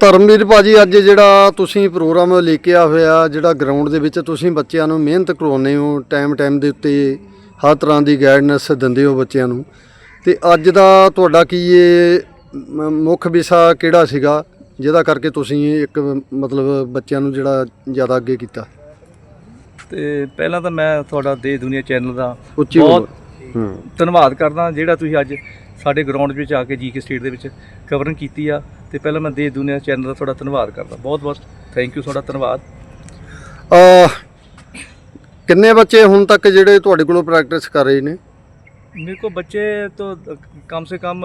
ਧਰਮਵੀਰ ਭਾਜੀ ਅੱਜ ਜਿਹੜਾ ਤੁਸੀਂ ਪ੍ਰੋਗਰਾਮ ਲੈ ਕੇ ਆ ਹੋਇਆ ਜਿਹੜਾ ਗਰਾਊਂਡ ਦੇ ਵਿੱਚ ਤੁਸੀਂ ਬੱਚਿਆਂ ਨੂੰ ਮਿਹਨਤ ਕਰਵਾਉਂਦੇ ਹੋ ਟਾਈਮ ਟਾਈਮ ਦੇ ਉੱਤੇ ਹਰ ਤਰ੍ਹਾਂ ਦੀ ਗਾਈਡਨੈਸ ਦਿੰਦੇ ਹੋ ਬੱਚਿਆਂ ਨੂੰ ਤੇ ਅੱਜ ਦਾ ਤੁਹਾਡਾ ਕੀ ਇਹ ਮੁੱਖ ਵਿਸ਼ਾ ਕਿਹੜਾ ਸੀਗਾ ਜਿਹਦਾ ਕਰਕੇ ਤੁਸੀਂ ਇੱਕ ਮਤਲਬ ਬੱਚਿਆਂ ਨੂੰ ਜਿਹੜਾ ਜ਼ਿਆਦਾ ਅੱਗੇ ਕੀਤਾ? ਤੇ ਪਹਿਲਾਂ ਤਾਂ ਮੈਂ ਤੁਹਾਡਾ ਦੇਸ਼ ਦੁਨੀਆ ਚੈਨਲ ਦਾ ਬਹੁਤ ਧੰਨਵਾਦ ਕਰਦਾ ਜਿਹੜਾ ਤੁਸੀਂ ਅੱਜ ਸਾਡੇ ਗਰਾਊਂਡ ਵਿੱਚ ਆ ਕੇ ਜੀ ਕੇ ਸਟੇਟ ਦੇ ਵਿੱਚ ਕਵਰਿੰਗ ਕੀਤੀ ਆ ਤੇ ਪਹਿਲਾਂ ਮੈਂ ਦੇ ਦੁਨੀਆ ਚੈਨਲ ਦਾ ਤੁਹਾਡਾ ਧੰਨਵਾਦ ਕਰਦਾ। ਬਹੁਤ ਬਹੁਤ ਥੈਂਕ ਯੂ ਤੁਹਾਡਾ ਧੰਨਵਾਦ। ਅ ਕਿੰਨੇ ਬੱਚੇ ਹੁਣ ਤੱਕ ਜਿਹੜੇ ਤੁਹਾਡੇ ਕੋਲੋਂ ਪ੍ਰੈਕਟਿਸ ਕਰ ਰਹੇ ਨੇ? ਮੇਰੇ ਕੋ ਬੱਚੇ ਤੋਂ ਕਮ ਸੇ ਕਮ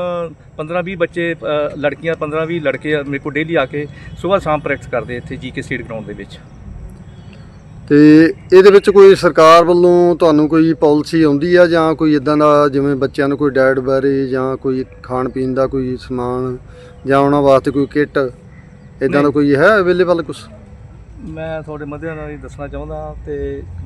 15-20 ਬੱਚੇ ਲੜਕੀਆਂ 15-20 ਲੜਕੇ ਮੇਰੇ ਕੋ ਡੇਲੀ ਆ ਕੇ ਸਵੇਰ ਸ਼ਾਮ ਪ੍ਰੈਕਟਿਸ ਕਰਦੇ ਇੱਥੇ ਜੀ ਕੇ ਸਟੇਟ ਗਰਾਊਂਡ ਦੇ ਵਿੱਚ। ਤੇ ਇਹਦੇ ਵਿੱਚ ਕੋਈ ਸਰਕਾਰ ਵੱਲੋਂ ਤੁਹਾਨੂੰ ਕੋਈ ਪਾਲਿਸੀ ਆਉਂਦੀ ਆ ਜਾਂ ਕੋਈ ਇਦਾਂ ਦਾ ਜਿਵੇਂ ਬੱਚਿਆਂ ਨੂੰ ਕੋਈ ਡਾਈਟ ਬਾਰੇ ਜਾਂ ਕੋਈ ਖਾਣ ਪੀਣ ਦਾ ਕੋਈ ਸਮਾਨ ਜਾਂ ਉਹਨਾਂ ਵਾਸਤੇ ਕੋਈ ਕਿੱਟ ਇਦਾਂ ਦਾ। ਕੋਈ ਹੈ ਅਵੇਲੇਬਲ ਕੁਝ ਮੈਂ ਤੁਹਾਡੇ ਮੱਧਿਆਂ ਨਾਲ ਹੀ ਦੱਸਣਾ ਚਾਹੁੰਦਾ ਤੇ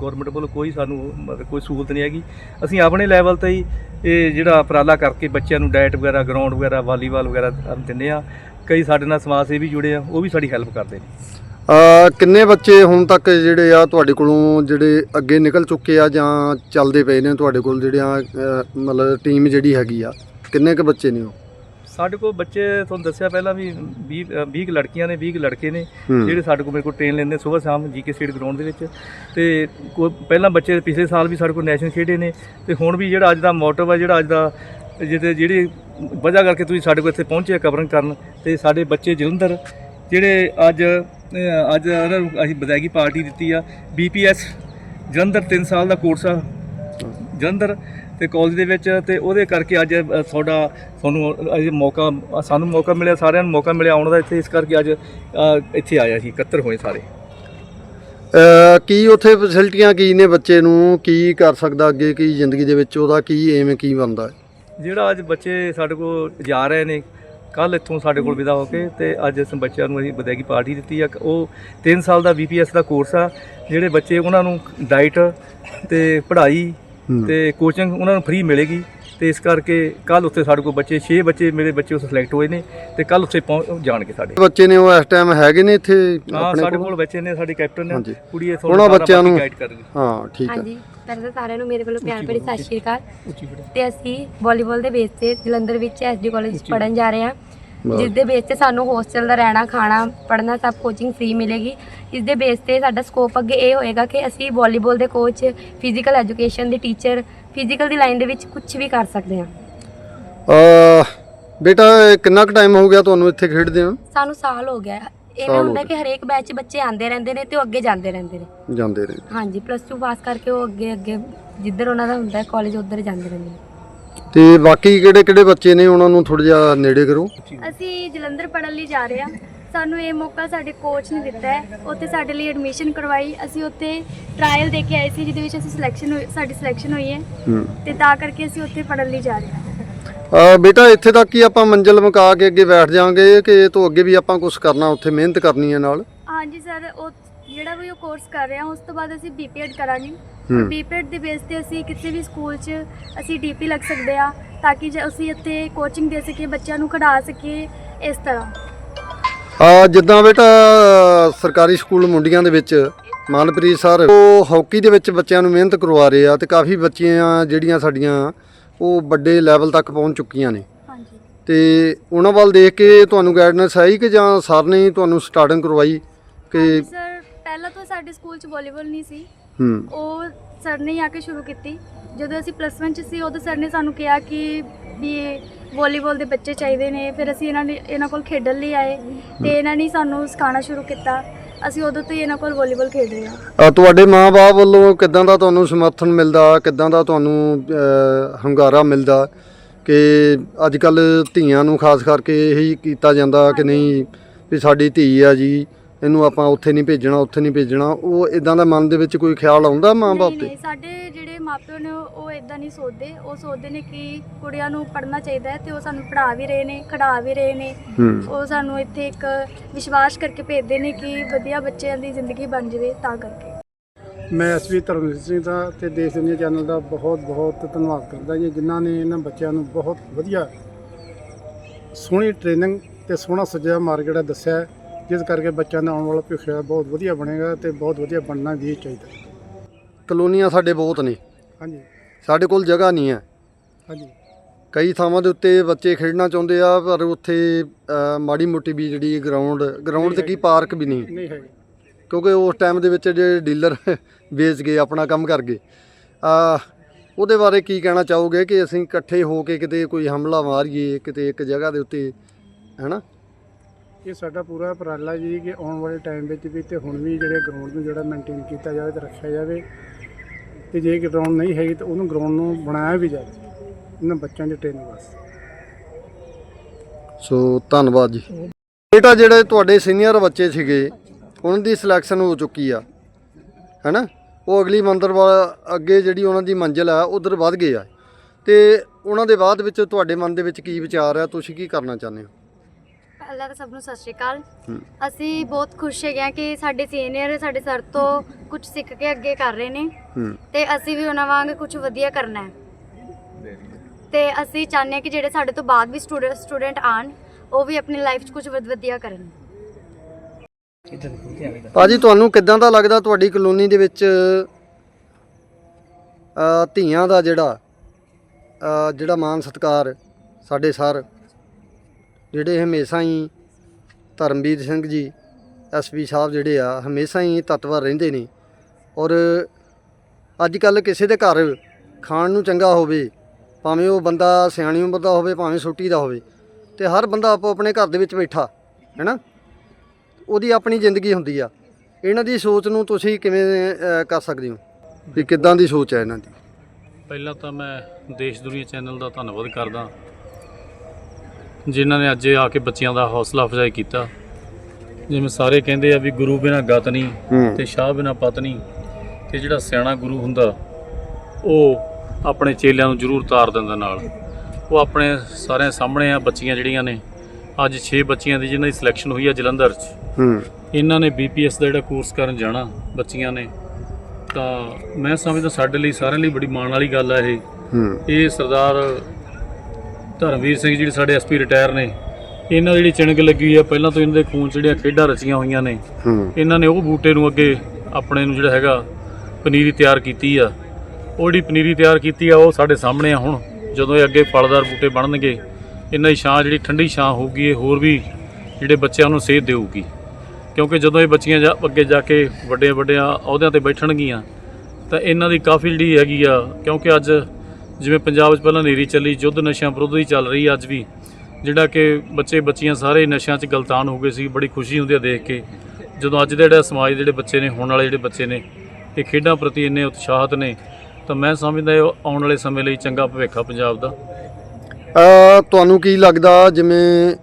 ਗਵਰਨਮੈਂਟ ਵੱਲੋਂ ਕੋਈ ਸਾਨੂੰ ਮਤਲਬ ਕੋਈ ਸਹੂਲਤ ਨਹੀਂ ਹੈਗੀ। ਅਸੀਂ ਆਪਣੇ ਲੈਵਲ ਤੇ ਹੀ ਇਹ ਜਿਹੜਾ ਉਪਰਾਲਾ ਕਰਕੇ ਬੱਚਿਆਂ ਨੂੰ ਡਾਈਟ ਵਗੈਰਾ ਗਰਾਊਂਡ ਵਗੈਰਾ ਵਾਲੀਬਾਲ ਵਗੈਰਾ ਦਿੰਦੇ ਆ ਕਈ ਸਾਡੇ ਨਾਲ ਸਮਾਜ ਸੇਵੀ ਜੁੜੇ ਆ ਉਹ ਵੀ ਸਾਡੀ ਹੈਲਪ ਕਰਦੇ ਨੇ। ਕਿੰਨੇ ਬੱਚੇ ਹੁਣ ਤੱਕ ਜਿਹੜੇ ਆ ਤੁਹਾਡੇ ਕੋਲੋਂ ਜਿਹੜੇ ਅੱਗੇ ਨਿਕਲ ਚੁੱਕੇ ਆ ਜਾਂ ਚੱਲਦੇ ਪਏ ਨੇ ਤੁਹਾਡੇ ਕੋਲ ਜਿਹੜੇ ਆ ਅ, ਮਤਲਬ ਟੀਮ ਜਿਹੜੀ ਹੈਗੀ ਆ ਕਿੰਨੇ ਕੁ ਬੱਚੇ ਨੇ ਉਹ ਸਾਡੇ ਕੋਲ ਬੱਚੇ ਤੁਹਾਨੂੰ ਦੱਸਿਆ ਪਹਿਲਾਂ ਵੀ 20 20 ਲੜਕੀਆਂ ਨੇ 20 ਲੜਕੇ ਨੇ ਹੂੰ। ਜਿਹੜੇ ਸਾਡੇ ਕੋਲ ਮੇਰੇ ਕੋਲ ਟ੍ਰੇਨ ਲੈਂਦੇ ਸਵੇਰ ਸ਼ਾਮ ਜੀਕੇ ਸਟੇਟ ਗਰਾਊਂਡ ਦੇ ਵਿੱਚ ਤੇ ਕੋਈ ਪਹਿਲਾਂ ਬੱਚੇ ਪਿਛਲੇ ਸਾਲ ਵੀ ਸਾਡੇ ਕੋਲ ਨੈਸ਼ਨਲ ਖੇਡੇ ਨੇ ਤੇ ਹੁਣ ਵੀ ਜਿਹੜਾ ਅੱਜ ਦਾ ਮੋਟਿਵ ਆ ਜਿਹੜਾ ਅੱਜ ਦਾ ਜਿਹਦੇ ਜਿਹੜੀ ਵਜ੍ਹਾ ਕਰਕੇ ਤੁਸੀਂ ਸਾਡੇ ਕੋਲ ਇੱਥੇ ਪਹੁੰਚੇ ਕਵਰਿੰਗ ਕਰਨ ਤੇ ਸਾਡੇ ਬੱਚੇ ਜਲੰਧਰ ਜਿਹੜੇ ਅੱਜ ਅੱਜ ਉਹਨਾਂ ਨੂੰ ਅਸੀਂ ਵਿਦਾਇਗੀ ਪਾਰਟੀ ਦਿੱਤੀ ਆ। ਬੀਪੀਐਸ ਜਲੰਧਰ 3 ਸਾਲ ਦਾ ਕੋਰਸ ਆ। ਜਲੰਧਰ ਤੇ ਕਾਲਜ ਦੇ ਵਿੱਚ ਤੇ ਉਹਦੇ ਕਰਕੇ ਅੱਜ ਅ, ਤੁਹਾਡਾ ਤੁਹਾਨੂੰ ਅੱਜ ਮੌਕਾ ਸਾਨੂੰ ਮੌਕਾ ਮਿਲਿਆ ਸਾਰਿਆਂ ਨੂੰ ਮੌਕਾ ਮਿਲਿਆ ਆਉਣ ਦਾ ਇੱਥੇ। ਇਸ ਕਰਕੇ ਅੱਜ ਅ, ਇੱਥੇ ਆਇਆ ਸੀ ਇਕੱਤਰ ਹੋਏ ਸਾਰੇ। ਕੀ ਉੱਥੇ ਫੈਸਿਲਿਟੀਆਂ ਕੀ ਨੇ ਬੱਚੇ ਨੂੰ? ਕੀ ਕਰ ਸਕਦਾ ਅੱਗੇ? ਕੀ ਜ਼ਿੰਦਗੀ ਦੇ ਵਿੱਚ ਉਹਦਾ ਕੀ ਏਮ ਕੀ ਬਣਦਾ ਹੈ? ਜਿਹੜਾ ਅੱਜ ਬੱਚੇ ਸਾਡੇ ਕੋਲ ਜਾ ਰਹੇ ਨੇ ਕੱਲ ਇੱਥੋਂ ਸਾਡੇ ਕੋਲ ਵਿਦਾ ਹੋ ਕੇ ਤੇ ਅੱਜ ਇਸ ਬੱਚਿਆਂ ਨੂੰ ਅਸੀਂ ਵਿਦਾਇਗੀ ਪਾਰਟੀ ਦਿੱਤੀ ਆ। ਉਹ 3 ਸਾਲ ਦਾ ਬੀਪੀਐਸ ਦਾ ਕੋਰਸ ਆ। ਜਿਹੜੇ ਬੱਚੇ ਉਹਨਾਂ ਨੂੰ ਡਾਈਟ ਤੇ ਪੜ੍ਹਾਈ। ਤੇ ਕੋਚਿੰਗ ਉਹਨਾਂ ਨੂੰ ਫ੍ਰੀ ਮਿਲੇਗੀ ਤੇ ਇਸ ਕਰਕੇ ਕੱਲ ਉੱਥੇ ਸਾਡੇ ਕੋਲ ਬੱਚੇ 6 ਬੱਚੇ ਮੇਰੇ ਬੱਚੇ ਉਸ ਸਿਲੈਕਟ ਹੋਏ ਨੇ ਤੇ ਕੱਲ ਉੱਥੇ ਪਹੁੰਚ ਜਾਣਗੇ ਸਾਡੇ। ਬੱਚੇ ਨੇ ਉਹ ਇਸ ਟਾਈਮ ਹੈਗੇ ਨੇ ਇੱਥੇ ਹਾਂ ਸਾਡੇ ਕੋਲ? ਬੱਚੇ ਨੇ ਸਾਡੇ ਕੈਪਟਨ ਨੇ। ਕੁੜੀ ਇਹ ਉਹਨਾਂ ਬੱਚਿਆਂ ਨੂੰ- ਗਾਈਡ ਕਰਨਗੇ ਹਾਂ ਠੀਕ ਹੈ ਹਾਂਜੀ। ਪਹਿਲਾਂ ਤਾਂ ਸਾਰਿਆਂ ਨੂੰ ਮੇਰੇ ਵੱਲੋਂ ਪਿਆਰ ਭਰੀ ਸਤਿ ਸ਼੍ਰੀ ਅਕਾਲ। ਤੇ ਅਸੀਂ ਵਾਲੀਬਾਲ ਦੇ ਬੇਸ ਤੇ ਜਲੰਧਰ ਵਿੱਚ ਐਸਡੀ ਕਾਲਜ। ਪੜਨ ਜਾ ਰਹੇ ਹਾਂ। ਜਿਸ ਦੇ ਬੇਸ ਤੇ ਸਾਨੂੰ ਹੋਸਟਲ ਦਾ ਰਹਿਣਾ ਖਾਣਾ ਪੜਨਾ ਸਭ ਕੋਚਿੰਗ ਫ੍ਰੀ ਮਿਲੇਗੀ। ਇਸ ਦੇ ਬੇਸ ਤੇ ਸਾਡਾ ਸਕੋਪ ਅੱਗੇ ਇਹ ਹੋਏਗਾ ਕਿ ਅਸੀਂ ਵਾਲੀਬਾਲ ਦੇ ਕੋਚ ਫਿਜ਼ੀਕਲ ਐਜੂਕੇਸ਼ਨ ਦੇ ਟੀਚਰ ਫਿਜ਼ੀਕਲ ਦੀ ਲਾਈਨ ਦੇ ਵਿੱਚ ਕੁਝ ਵੀ ਕਰ ਸਕਦੇ ਹਾਂ। ਅ ਬੇਟਾ ਕਿੰਨਾ ਕੁ ਟਾਈਮ ਹੋ ਗਿਆ ਤੁਹਾਨੂੰ ਇੱਥੇ ਖੇਡਦੇ ਹੋ ਸਾਨੂੰ ਸਾਲ ਹੋ ਗਿਆ। ਸਾਲ ਇਵੇਂ ਹੋ ਹੁੰਦਾ। ਕਿ ਹਰੇਕ ਬੈਚ ਬੱਚੇ ਆਉਂਦੇ ਰਹਿੰਦੇ ਨੇ ਤੇ ਉਹ ਅੱਗੇ ਜਾਂਦੇ ਰਹਿੰਦੇ ਨੇ। ਜਾਂਦੇ ਰਹੇ ਹਾਂਜੀ ਪਲੱਸ 2 ਪਾਸ ਕਰਕੇ ਉਹ ਅੱਗੇ ਅੱਗੇ ਜਿੱਧਰ ਉਹਨਾਂ ਦਾ ਹੁੰਦਾ ਹੈ ਕਾਲਜ ਉੱਧਰ ਜਾਂਦੇ ਰਹਿੰਦੇ ਨੇ। ਤੇ ਬਾਕੀ ਕਿਹੜੇ ਕਿਹੜੇ ਬੱਚੇ ਨੇ ਉਹਨਾਂ ਨੂੰ ਥੋੜਾ ਜਿਹਾ ਨੇੜੇ ਕਰੋ? ਅਸੀਂ ਜਲੰਧਰ ਪੜ੍ਹਨ ਲਈ ਜਾ ਰਹੇ ਹਾਂ। ਸਾਨੂੰ ਇਹ ਮੌਕਾ ਸਾਡੇ ਕੋਚ ਨੇ ਦਿੱਤਾ ਹੈ। ਉੱਥੇ ਸਾਡੇ ਲਈ ਐਡਮਿਸ਼ਨ ਕਰਵਾਈ। ਅਸੀਂ ਉੱਥੇ ਟ੍ਰਾਇਲ ਦੇ ਕੇ ਆਏ ਸੀ ਜਿਹਦੇ ਵਿੱਚ ਅਸੀਂ ਸਿਲੈਕਸ਼ਨ ਹੋਈ ਸਾਡੀ ਸਿਲੈਕਸ਼ਨ ਹੋਈ ਹੈ। ਹੂੰ। ਤੇ ਤਾਂ ਕਰਕੇ ਅਸੀਂ ਉੱਥੇ ਪੜ੍ਹਨ ਲਈ ਜਾ ਰਹੇ ਹਾਂ। ਬੇਟਾ ਇੱਥੇ ਤੱਕ ਹੀ ਆਪਾਂ ਮੰਜ਼ਿਲ ਮੁਕਾ ਕੇ ਅੱਗੇ ਬੈਠ ਜਾਾਂਗੇ ਕਿ ਇਹ ਤੋਂ ਅੱਗੇ ਵੀ ਆਪਾਂ ਕੁਝ ਕਰਨਾ ਉੱਥੇ ਮਿਹਨਤ ਕਰਨੀ ਹੈ ਨਾਲ। ਹਾਂਜੀ ਸਰ ਉਹ ਜਿਹੜਾ ਵੀ ਉਹ ਕੋਰਸ ਕਰ ਰਹੇ ਹਾਂ ਉਸ ਤੋਂ ਬਾਅਦ ਅਸੀਂ ਬੀਪੀਐਡ ਕਰਾਂਗੇ। ਬੀਪੀਐਡ ਦੇ ਬੇਸ ਤੇ ਅਸੀਂ ਕਿਸੇ ਵੀ ਸਕੂਲ 'ਚ ਅਸੀਂ ਡੀਪੀ ਲੱਗ ਸਕਦੇ ਆ ਤਾਂ ਕਿ ਜੇ ਅਸੀਂ ਇੱਥੇ ਕੋਚਿੰਗ ਦੇ ਸਕੀਏ ਬੱਚਿਆਂ ਨੂੰ ਖੜਾ ਸਕੀਏ ਇਸ ਤਰ੍ਹਾਂ। ਆ ਜਿੱਦਾਂ ਬੇਟਾ ਸਰਕਾਰੀ ਸਕੂਲ ਮੁੰਡੀਆਂ ਦੇ ਵਿੱਚ ਮਾਨਪ੍ਰੀਤ ਸਰ ਉਹ ਹਾਕੀ ਦੇ ਵਿੱਚ ਬੱਚਿਆਂ ਨੂੰ ਮਿਹਨਤ ਕਰਵਾ ਰਹੇ ਆ ਤੇ ਕਾਫੀ ਬੱਚੀਆਂ ਜਿਹੜੀਆਂ ਸਾਡੀਆਂ ਉਹ ਵੱਡੇ ਲੈਵਲ ਤੱਕ ਪਹੁੰਚ ਚੁੱਕੀਆਂ ਨੇ। ਹਾਂਜੀ। ਤੇ ਉਹਨਾਂ ਵੱਲ ਦੇਖ ਕੇ ਤੁਹਾਨੂੰ ਗਾਈਡਨੈਸ ਆਈ ਕਿ ਜਾਂ ਸਰ ਨੇ ਹੀ ਤੁਹਾਨੂੰ ਸਟਾਰਟਿੰਗ ਕਰਵਾਈ ਕਿ ਸਰ ਪਹਿਲਾਂ ਤਾਂ ਸਾਡੇ ਸਕੂਲ 'ਚ ਵਾਲੀਬਾਲ ਨਹੀਂ ਸੀ। ਹੂੰ। ਉਹ ਸਰ ਨੇ ਹੀ ਆ ਕੇ ਸ਼ੁਰੂ ਕੀਤੀ। ਜਦੋਂ ਅਸੀਂ ਪਲੱਸ 1 ਚ ਸੀ ਉਦੋਂ ਸਰ ਨੇ ਸਾਨੂੰ ਕਿਹਾ ਕਿ ਵੀ ਵਾਲੀਬਾਲ ਦੇ ਬੱਚੇ ਚਾਹੀਦੇ ਨੇ। ਫਿਰ ਅਸੀਂ ਇਹਨਾਂ ਨੇ ਇਹਨਾਂ ਕੋਲ ਖੇਡਣ ਲਈ ਆਏ। ਤੇ ਇਹਨਾਂ ਨੇ ਸਾਨੂੰ ਸਿਖਾਉਣਾ ਸ਼ੁਰੂ ਕੀਤਾ। ਅਸੀਂ ਉਦੋਂ ਤੋਂ ਹੀ ਇਹਨਾਂ ਕੋਲ ਵਾਲੀਬਾਲ ਖੇਡ ਰਹੇ ਹਾਂ। ਅ, ਤੁਹਾਡੇ ਮਾਪੇ ਵੱਲੋਂ ਕਿੱਦਾਂ ਦਾ ਤੁਹਾਨੂੰ ਸਮਰਥਨ ਮਿਲਦਾ? ਕਿੱਦਾਂ ਦਾ ਤੁਹਾਨੂੰ ਅ, ਹੁੰਗਾਰਾ ਮਿਲਦਾ? ਕਿ ਅੱਜ ਕੱਲ ਧੀਆਂ ਨੂੰ ਖਾਸ ਕਰਕੇ ਇਹੀ ਕੀਤਾ ਜਾਂਦਾ ਕਿ ਨਹੀਂ ਵੀ ਸਾਡੀ ਧੀ ਆ ਜੀ ਇਹਨੂੰ ਆਪਾਂ ਉੱਥੇ ਨਹੀਂ ਭੇਜਣਾ ਉੱਥੇ ਨਹੀਂ ਭੇਜਣਾ। ਉਹ ਇਦਾਂ ਦਾ ਮਨ ਦੇ ਵਿੱਚ ਕੋਈ ਖਿਆਲ ਆਉਂਦਾ ਮਾਂ-ਬਾਪ ਨਹੀਂ ਤੇ? ਨਹੀਂ ਸਾਡੇ ਜਿਹੜੇ ਮਾਪਿਓ ਨੇ ਉਹ ਇਦਾਂ ਨਹੀਂ ਸੋਚਦੇ। ਉਹ ਸੋਚਦੇ ਨੇ ਕਿ ਕੁੜੀਆਂ ਨੂੰ ਪੜ੍ਹਨਾ ਚਾਹੀਦਾ ਹੈ ਤੇ ਉਹ ਸਾਨੂੰ ਪੜ੍ਹਾ ਵੀ ਰਹੇ ਨੇ ਖੜਾ ਵੀ ਰਹੇ ਨੇ। ਹੂੰ। ਉਹ ਸਾਨੂੰ ਇੱਥੇ ਇੱਕ ਵਿਸ਼ਵਾਸ ਕਰਕੇ ਭੇਜਦੇ ਨੇ ਕਿ ਵਧੀਆ ਬੱਚਿਆਂ ਦੀ ਜ਼ਿੰਦਗੀ ਬਣ ਜਾਵੇ ਤਾਂ ਕਰਕੇ। ਮੈਂ ਐਸਵੀ ਧਰਮਜੀਤ ਸਿੰਘ ਦਾ ਤੇ ਦੇਸ਼ ਦੁਨੀਆ ਚੈਨਲ ਦਾ ਬਹੁਤ ਬਹੁਤ ਧੰਨਵਾਦ ਕਰਦਾ ਜੀ ਜਿਨ੍ਹਾਂ ਨੇ ਇਹਨਾਂ ਬੱਚਿਆਂ ਨੂੰ ਬਹੁਤ ਵਧੀਆ ਸੋਹਣੀ ਟ੍ਰੇਨਿੰਗ ਤੇ ਸੋਹਣਾ ਸੱਜਿਆ ਮਾਰਕੀਟ ਹੈ ਦੱਸਿਆ। ਹੈ, ਜਿਸ ਕਰਕੇ ਬੱਚਿਆਂ ਦਾ ਆਉਣ ਵਾਲਾ ਭਵਿੱਖ ਹੈ ਬਹੁਤ ਵਧੀਆ ਬਣੇਗਾ ਤੇ ਬਹੁਤ ਵਧੀਆ ਬਣਨਾ ਵੀ ਚਾਹੀਦਾ। ਕਲੋਨੀਆਂ ਸਾਡੇ ਬਹੁਤ ਨੇ। ਹਾਂਜੀ। ਸਾਡੇ ਕੋਲ ਜਗ੍ਹਾ ਨਹੀਂ ਹੈ। ਹਾਂਜੀ। ਕਈ ਥਾਵਾਂ ਦੇ ਉੱਤੇ ਬੱਚੇ ਖੇਡਣਾ ਚਾਹੁੰਦੇ ਆ ਪਰ ਉੱਥੇ ਅ, ਮਾੜੀ ਮੋਟੀ ਵੀ ਜਿਹੜੀ ਗਰਾਊਂਡ ਗਰਾਊਂਡ ਤੇ ਕੀ ਪਾਰਕ ਵੀ ਨਹੀਂ। ਨਹੀਂ ਹੈਗੀ। ਕਿਉਂਕਿ ਉਸ ਟਾਈਮ ਦੇ ਵਿੱਚ ਜਿਹੜੇ ਡੀਲਰ ਵੇਚ ਗਏ ਆਪਣਾ ਕੰਮ ਕਰ ਗਏ। ਆ ਉਹਦੇ ਬਾਰੇ ਕੀ ਕਹਿਣਾ ਚਾਹੋਗੇ ਕਿ ਅਸੀਂ ਇਕੱਠੇ ਹੋ ਕੇ ਕਿਤੇ ਕੋਈ ਹਮਲਾ ਮਾਰੀਏ ਕਿਤੇ ਇੱਕ ਜਗ੍ਹਾ ਦੇ ਉੱਤੇ ਹੈਨਾ? ਇਹ ਸਾਡਾ ਪੂਰਾ ਉਪਰਾਲਾ ਜੀ ਕਿ ਆਉਣ ਵਾਲੇ ਟਾਈਮ ਵਿੱਚ ਵੀ ਤੇ ਹੁਣ ਵੀ ਜਿਹੜੇ ਗਰਾਊਂਡ ਨੂੰ ਜਿਹੜਾ ਮੇਨਟੇਨ ਕੀਤਾ ਜਾਵੇ ਤੇ ਰੱਖਿਆ ਜਾਵੇ। ਤੇ ਜੇ ਗਰਾਊਂਡ ਨਹੀਂ ਹੈਗੀ ਤਾਂ ਉਹਨੂੰ ਗਰਾਊਂਡ ਨੂੰ ਬਣਾਇਆ ਵੀ ਜਾਵੇ। ਇਹਨਾਂ ਬੱਚਿਆਂ ਦੀ ਟ੍ਰੇਨਿੰਗ ਵਾਸਤੇ। ਸੋ ਧੰਨਵਾਦ ਜੀ। ਬੇਟਾ ਜਿਹੜੇ ਤੁਹਾਡੇ ਸੀਨੀਅਰ ਬੱਚੇ ਸੀਗੇ, ਉਹਨਾਂ ਦੀ ਸਿਲੈਕਸ਼ਨ ਹੋ ਚੁੱਕੀ ਆ। ਹੈਨਾ? ਉਹ ਅਗਲੀ ਮੰਦਰ ਵਾਲਾ ਅੱਗੇ ਜਿਹੜੀ ਉਹਨਾਂ ਦੀ ਮੰਜ਼ਿਲ ਆ, ਉਧਰ ਵੱਧ ਗਏ ਆ। ਤੇ ਉਹਨਾਂ ਦੇ ਬਾਅਦ ਵਿੱਚ ਤੁਹਾਡੇ ਮਨ ਦੇ ਵਿੱਚ ਕੀ ਵਿਚਾਰ ਆ? ਤੁਸੀਂ ਕੀ ਕਰਨਾ ਚਾਹੁੰਦੇ ਹੋ? ਪਹਿਲਾਂ ਤਾਂ ਸਭ ਨੂੰ ਸਤਿ ਸ਼੍ਰੀ ਅਕਾਲ। ਅਸੀਂ ਬਹੁਤ ਖੁਸ਼ ਹੈਗੇ ਹਾਂ ਕਿ ਸਾਡੇ ਸੀਨੀਅਰ ਸਾਡੇ ਸਰ ਤੋਂ ਕੁਝ ਸਿੱਖ ਕੇ ਅੱਗੇ ਕਰ ਰਹੇ ਨੇ। ਤੇ ਅਸੀਂ ਵੀ ਉਹਨਾਂ ਵਾਂਗ ਕੁਝ ਵਧੀਆ ਕਰਨਾ ਹੈ। ਤੇ ਅਸੀਂ ਚਾਹੁੰਦੇ ਹਾਂ ਕਿ ਜਿਹੜੇ ਸਾਡੇ ਤੋਂ ਬਾਅਦ ਵੀ ਸਟੂਡੈਂਟ ਆਣ ਉਹ ਵੀ ਆਪਣੀ ਲਾਈਫ 'ਚ ਕੁਝ ਵਧੀਆ ਕਰਨ। ਭਾਜੀ ਤੁਹਾਨੂੰ ਕਿੱਦਾਂ ਦਾ ਲੱਗਦਾ ਤੁਹਾਡੀ ਕਲੋਨੀ ਦੇ ਵਿੱਚ ਧੀਆਂ ਦਾ ਜਿਹੜਾ ਜਿਹੜਾ ਮਾਨ ਸਤਕਾਰ ਸਾਡੇ ਸਰ ਜਿਹੜੇ ਹਮੇਸ਼ਾ ਹੀ ਧਰਮਵੀਰ ਸਿੰਘ ਜੀ ਐਸਪੀ ਸਾਹਿਬ ਜਿਹੜੇ ਆ, ਹਮੇਸ਼ਾ ਹੀ ਤਤਵਰ ਰਹਿੰਦੇ ਨੇ। ਔਰ ਅੱਜ ਕੱਲ ਕਿਸੇ ਦੇ ਘਰ ਖਾਣ ਨੂੰ ਚੰਗਾ ਹੋਵੇ, ਭਾਵੇਂ ਉਹ ਬੰਦਾ ਸਿਆਣੀ ਉਮਰ ਦਾ ਹੋਵੇ, ਭਾਵੇਂ ਛੋਟੀ ਦਾ ਹੋਵੇ, ਤੇ ਹਰ ਬੰਦਾ ਆਪੋ ਆਪਣੇ ਘਰ ਦੇ ਵਿੱਚ ਬੈਠਾ, ਹੈਨਾ? ਉਹਦੀ ਆਪਣੀ ਜ਼ਿੰਦਗੀ ਹੁੰਦੀ ਆ। ਇਹਨਾਂ ਦੀ ਸੋਚ ਨੂੰ ਤੁਸੀਂ ਕਿਵੇਂ ਕਰ ਸਕਦੇ ਹੋ? ਵੀ ਕਿੱਦਾਂ ਦੀ ਸੋਚ ਹੈ ਇਹਨਾਂ ਦੀ? ਪਹਿਲਾਂ ਤਾਂ ਮੈਂ ਦੇਸ਼ ਦੁਨੀਆ ਚੈਨਲ ਦਾ ਧੰਨਵਾਦ ਕਰਦਾ। ਜਿਨ੍ਹਾਂ ਨੇ ਅੱਜ ਆ ਕੇ ਬੱਚਿਆਂ ਦਾ ਹੌਸਲਾ ਅਫਜ਼ਾਈ ਕੀਤਾ। ਜਿਵੇਂ ਸਾਰੇ ਕਹਿੰਦੇ ਆ ਵੀ ਗੁਰੂ ਬਿਨਾ ਗਤ ਨਹੀਂ ਤੇ ਸ਼ਾਹ ਬਿਨਾ ਪਤ ਨਹੀਂ। ਤੇ ਜਿਹੜਾ ਸਿਆਣਾ ਗੁਰੂ ਹੁੰਦਾ ਉਹ ਆਪਣੇ ਚੇਲਿਆਂ ਨੂੰ ਜ਼ਰੂਰ ਤਾਰ ਦਿੰਦਾ ਨਾਲ। ਉਹ ਆਪਣੇ ਸਾਰਿਆਂ ਸਾਹਮਣੇ ਆ ਬੱਚੀਆਂ ਜਿਹੜੀਆਂ ਨੇ। ਅੱਜ 6 ਬੱਚੀਆਂ ਦੀ ਜਿਨ੍ਹਾਂ ਦੀ ਸਿਲੈਕਸ਼ਨ ਹੋਈ ਆ ਜਲੰਧਰ 'ਚ। ਹੂੰ। ਇਹਨਾਂ ਨੇ ਬੀਪੀਐਸ ਦਾ ਜਿਹੜਾ ਕੋਰਸ ਕਰਨ ਜਾਣਾ ਬੱਚੀਆਂ ਨੇ। ਤਾਂ ਮੈਂ ਸਮਝਦਾ ਸਾਡੇ ਲਈ ਸਾਰਿਆਂ ਲਈ ਬੜੀ ਮਾਣ ਵਾਲੀ ਗੱਲ ਆ ਇਹ। ਇਹ ਸਰਦਾਰ ਧਰਮਵੀਰ ਸਿੰਘ ਜਿਹੜੇ ਸਾਡੇ ਐਸਪੀ ਰਿਟਾਇਰ ਨੇ ਇਹਨਾਂ ਦੀ ਜਿਹੜੀ ਚਿਣਗ ਲੱਗੀ ਆ ਪਹਿਲਾਂ ਤੋਂ ਇਹਨਾਂ ਦੇ ਖੂਨ 'ਚ ਜਿਹੜੀਆਂ ਖੇਡਾਂ ਰਚੀਆਂ ਹੋਈਆਂ ਨੇ। ਇਹਨਾਂ ਨੇ ਉਹ ਬੂਟੇ ਨੂੰ ਅੱਗੇ ਆਪਣੇ ਨੂੰ ਜਿਹੜਾ ਹੈਗਾ ਪਨੀਰੀ ਤਿਆਰ ਕੀਤੀ ਆ। ਉਹ ਜਿਹੜੀ ਪਨੀਰੀ ਤਿਆਰ ਕੀਤੀ ਆ ਉਹ ਸਾਡੇ ਸਾਹਮਣੇ ਆ ਹੁਣ। ਜਦੋਂ ਇਹ ਅੱਗੇ ਫਲਦਾਰ ਬੂਟੇ ਬਣਨਗੇ ਇਹਨਾਂ ਦੀ ਛਾਂ ਜਿਹੜੀ ਠੰਡੀ ਛਾਂ ਹੋਊਗੀ ਇਹ ਹੋਰ ਵੀ ਜਿਹੜੇ ਬੱਚਿਆਂ ਨੂੰ ਸੇਧ ਦੇਊਗੀ। ਕਿਉਂਕਿ ਜਦੋਂ ਇਹ ਬੱਚੀਆਂ ਜਾ ਅੱਗੇ ਜਾ ਕੇ ਵੱਡੇ ਵੱਡਿਆਂ ਅਹੁਦਿਆਂ ਤੇ ਬੈਠਣਗੀਆਂ ਤਾਂ ਇਹਨਾਂ ਦੀ ਕਾਫੀ ਜਿਹੜੀ ਹੈਗੀ ਆ ਕਿਉਂਕਿ ਅੱਜ ਜਿਵੇਂ ਪੰਜਾਬ 'ਚ ਪਹਿਲਾਂ ਨੇਰੀ ਚੱਲੀ ਯੁੱਧ ਨਸ਼ਿਆਂ ਵਿਰੁੱਧ ਦੀ ਚੱਲ ਰਹੀ ਅੱਜ ਵੀ। ਜਿਹੜਾ ਕਿ ਬੱਚੇ ਬੱਚੀਆਂ ਸਾਰੇ ਨਸ਼ਿਆਂ 'ਚ ਗਲਤਾਨ ਹੋ ਗਏ ਸੀ ਬੜੀ ਖੁਸ਼ੀ ਹੁੰਦੀ ਆ ਦੇਖ ਕੇ। ਜਦੋਂ ਅੱਜ ਦੇ ਜਿਹੜਾ ਸਮਾਜ ਦੇ ਜਿਹੜੇ ਬੱਚੇ ਨੇ ਹੁਣ ਵਾਲੇ ਜਿਹੜੇ ਬੱਚੇ ਨੇ ਇਹ ਖੇਡਾਂ ਪ੍ਰਤੀ ਇੰਨੇ ਉਤਸ਼ਾਹਤ ਨੇ ਤਾਂ ਮੈਂ ਸਮਝਦਾ ਇਹ ਆਉਣ ਵਾਲੇ ਸਮੇਂ ਲਈ ਚੰਗਾ ਭਵਿੱਖ ਆ ਪੰਜਾਬ ਦਾ। ਤੁਹਾਨੂੰ ਕੀ ਲੱਗਦਾ ਜਿਵੇਂ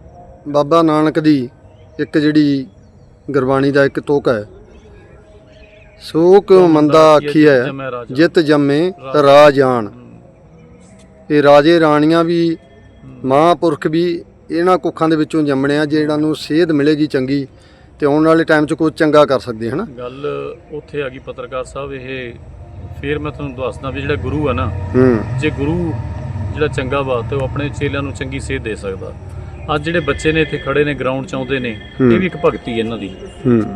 ਬਾਬਾ ਨਾਨਕ ਦੀ ਇੱਕ ਜਿਹੜੀ ਗੁਰਬਾਣੀ ਦਾ ਇੱਕ ਤੁਕ ਹੈ? ਸੋ ਕਿਉ ਮੰਦਾ ਆਖੀ ਹੈ। ਜਿਤ ਜੰਮੇ ਰਾਜਾਨ ਇਹ ਰਾਜੇ ਰਾਣੀਆਂ ਵੀ ਮਹਾਂਪੁਰਖ ਵੀ ਇਹਨਾਂ ਕੁੱਖਾਂ ਦੇ ਵਿੱਚੋਂ ਜੰਮਣੇ ਆ ਜਿਹਨਾਂ ਨੂੰ ਸੇਧ ਮਿਲੇਗੀ ਚੰਗੀ ਤੇ ਆਉਣ ਵਾਲੇ ਟਾਈਮ 'ਚ ਕੋਈ ਚੰਗਾ ਕਰ ਸਕਦੇ ਹਨਾ? ਗੱਲ ਉੱਥੇ ਆ ਗਈ ਪੱਤਰਕਾਰ ਸਾਹਿਬ ਇਹ ਫਿਰ ਮੈਂ ਤੁਹਾਨੂੰ ਦੱਸਦਾ ਵੀ ਜਿਹੜਾ ਗੁਰੂ ਆ ਨਾ ਜੇ ਗੁਰੂ ਜਿਹੜਾ ਚੰਗਾ ਵਾ ਤੇ ਉਹ ਆਪਣੇ ਚੇਲਿਆਂ ਨੂੰ ਚੰਗੀ ਸੇਧ ਦੇ ਸਕਦਾ। ਅੱਜ ਜਿਹੜੇ ਬੱਚੇ ਨੇ ਇੱਥੇ ਖੜੇ ਨੇ ਗਰਾਊਂਡ 'ਚ ਆਉਂਦੇ ਨੇ। ਇਹ ਵੀ ਇੱਕ ਭਗਤੀ ਹੈ ਇਹਨਾਂ ਦੀ।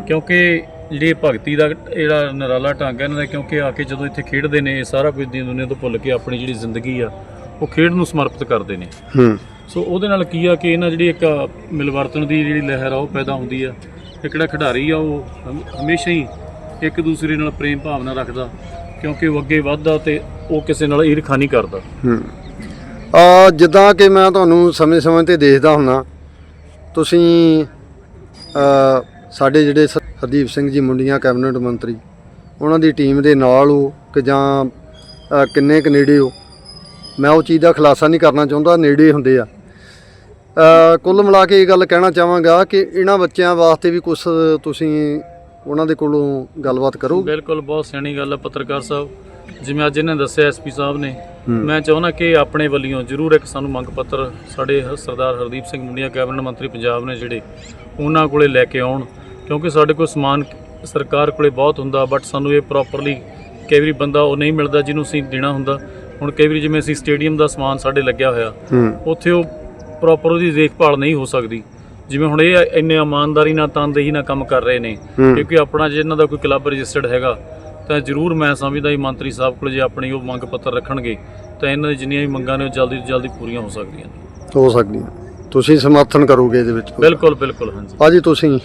ਕਿਉਂਕਿ ਜਿਹੜੀ ਭਗਤੀ ਦਾ ਜਿਹੜਾ ਨਰਾਲਾ ਢੰਗ ਹੈ ਇਹਨਾਂ ਦਾ ਕਿਉਂਕਿ ਆ ਕੇ ਜਦੋਂ ਇੱਥੇ ਖੇਡਦੇ ਨੇ ਇਹ ਸਾਰਾ ਕੁਝ ਦੀ ਦੁਨੀਆ ਤੋਂ ਭੁੱਲ ਕੇ ਆਪਣੀ ਜਿਹੜੀ ਜ਼ਿੰਦਗੀ ਆ ਉਹ ਖੇਡ ਨੂੰ ਸਮਰਪਿਤ ਕਰਦੇ ਨੇ। ਹੂੰ। ਸੋ ਉਹਦੇ ਨਾਲ ਕੀ ਆ ਕਿ ਇਹਨਾਂ ਜਿਹੜੀ ਇੱਕ ਮਿਲਵਰਤਨ ਦੀ ਜਿਹੜੀ ਲਹਿਰ ਆ ਉਹ ਪੈਦਾ ਹੁੰਦੀ ਆ। ਇੱਕ ਜਿਹੜਾ ਖਿਡਾਰੀ ਆ ਉਹ ਹਮ- ਹਮੇਸ਼ਾ ਹੀ ਇੱਕ ਦੂਸਰੇ ਨਾਲ ਪ੍ਰੇਮ ਭਾਵਨਾ ਰੱਖਦਾ ਕਿਉਂਕਿ ਉਹ ਅੱਗੇ ਵੱਧਦਾ ਤੇ ਉਹ ਕਿਸੇ ਨਾਲ ਈਰਖਾ ਨਹੀਂ ਕਰਦਾ। ਹੂੰ। ਆ ਜਿੱਦਾਂ ਕਿ ਮੈਂ ਤੁਹਾਨੂੰ ਸਮੇਂ-ਸਮੇਂ ਤੇ ਦੇਖਦਾ ਹੁੰਨਾ ਤੁਸੀਂ ਅ, ਸਾਡੇ ਜਿਹੜੇ ਹਰਦੀਪ ਸਿੰਘ ਜੀ ਮੁੰਡੀਆਂ ਕੈਬਨਿਟ ਮੰਤਰੀ ਉਹਨਾਂ ਦੀ ਟੀਮ ਦੇ ਨਾਲ ਹੋ ਕਿ ਜਾਂ ਕਿੰਨੇ ਕੁ ਨੇੜੇ ਹੋ? ਮੈਂ ਉਹ ਚੀਜ਼ ਦਾ ਖੁਲਾਸਾ ਨਹੀਂ ਕਰਨਾ ਚਾਹੁੰਦਾ ਨੇੜੇ ਹੁੰਦੇ ਆ। ਅ, ਕੁੱਲ ਮਿਲਾ ਕੇ ਇਹ ਗੱਲ ਕਹਿਣਾ ਚਾਹਾਂਗਾ ਕਿ ਇਹਨਾਂ ਬੱਚਿਆਂ ਵਾਸਤੇ ਵੀ ਕੁਝ ਤੁਸੀਂ ਉਹਨਾਂ ਦੇ ਕੋਲੋਂ ਗੱਲਬਾਤ ਕਰੋਗੇ ਬਿਲਕੁਲ ਬਹੁਤ ਸਿਆਣੀ ਗੱਲ ਹੈ ਪੱਤਰਕਾਰ ਸਾਹਿਬ। ਜਿਵੇਂ ਅੱਜ ਇਹਨਾਂ ਦੱਸਿਆ ਐਸਪੀ ਸਾਹਿਬ ਨੇ। ਮੈਂ ਚਾਹੁੰਦਾ ਕਿ ਆਪਣੇ ਵੱਲੋਂ ਜ਼ਰੂਰ ਇੱਕ ਸਾਨੂੰ ਮੰਗ ਪੱਤਰ ਸਾਡੇ ਸਰਦਾਰ ਹਰਦੀਪ ਸਿੰਘ ਮੁੰਡੀਆਂ ਕੈਬਨਿਟ ਮੰਤਰੀ ਪੰਜਾਬ ਨੇ ਜਿਹੜੇ ਉਹਨਾਂ ਕੋਲੇ ਲੈ ਕੇ ਆਉਣ ਕਿਉਂਕਿ ਸਾਡੇ ਕੋਲ ਸਮਾਨ ਸਰਕਾਰ ਕੋਲੇ ਬਹੁਤ ਹੁੰਦਾ ਬਟ ਸਾਨੂੰ ਇਹ ਪ੍ਰੋਪਰਲੀ ਕਈ ਵਾਰੀ ਬੰਦਾ ਉਹ ਨਹੀਂ ਮਿਲਦਾ ਜਿਹਨੂੰ ਅਸੀਂ ਦੇਣਾ ਹੁੰਦਾ। ਹੁਣ ਕਈ ਵਾਰੀ ਜਿਵੇਂ ਅਸੀਂ ਸਟੇਡੀਅਮ ਦਾ ਸਮਾਨ ਸਾਡੇ ਲੱਗਿਆ ਹੋਇਆ ਉੱਥੇ ਉਹ ਪ੍ਰੋਪਰ ਉਹਦੀ ਦੇਖਭਾਲ ਨਹੀਂ ਹੋ ਸਕਦੀ। ਜਿਵੇਂ ਹੁਣ ਇਹ ਇੰਨੇ ਇਮਾਨਦਾਰੀ ਨਾਲ ਤਨਦੇਹੀ ਨਾਲ ਕੰਮ ਕਰ ਰਹੇ ਨੇ ਕਿਉਂਕਿ ਆਪਣਾ ਜੇ ਇਹਨਾਂ ਦਾ ਕੋਈ ਕਲੱਬ ਰਜਿਸਟਰਡ ਹੈਗਾ ਤਾਂ ਜ਼ਰੂਰ ਮੈਂ ਸਮਝਦਾ ਹੀ ਮੰਤਰੀ ਸਾਹਿਬ ਕੋਲ ਜੇ ਆਪਣੀ ਉਹ ਮੰਗ ਪੱਤਰ ਰੱਖਣਗੇ ਤਾਂ ਇਹਨਾਂ ਦੀ ਜਿੰਨੀਆਂ ਵੀ ਮੰਗਾਂ ਨੇ ਉਹ ਜਲਦੀ ਤੋਂ ਜਲਦੀ ਪੂਰੀਆਂ ਹੋ ਸਕਦੀਆਂ ਨੇ। ਹੋ ਸਕਦੀ ਹੈ ਤੁਸੀਂ ਸਮਰਥਨ ਕਰੋਗੇ ਇਹਦੇ ਵਿੱਚ ਬਿਲਕੁਲ ਬਿਲਕੁਲ ਹਾਂਜੀ। ਭਾਜੀ ਤੁਸੀਂ?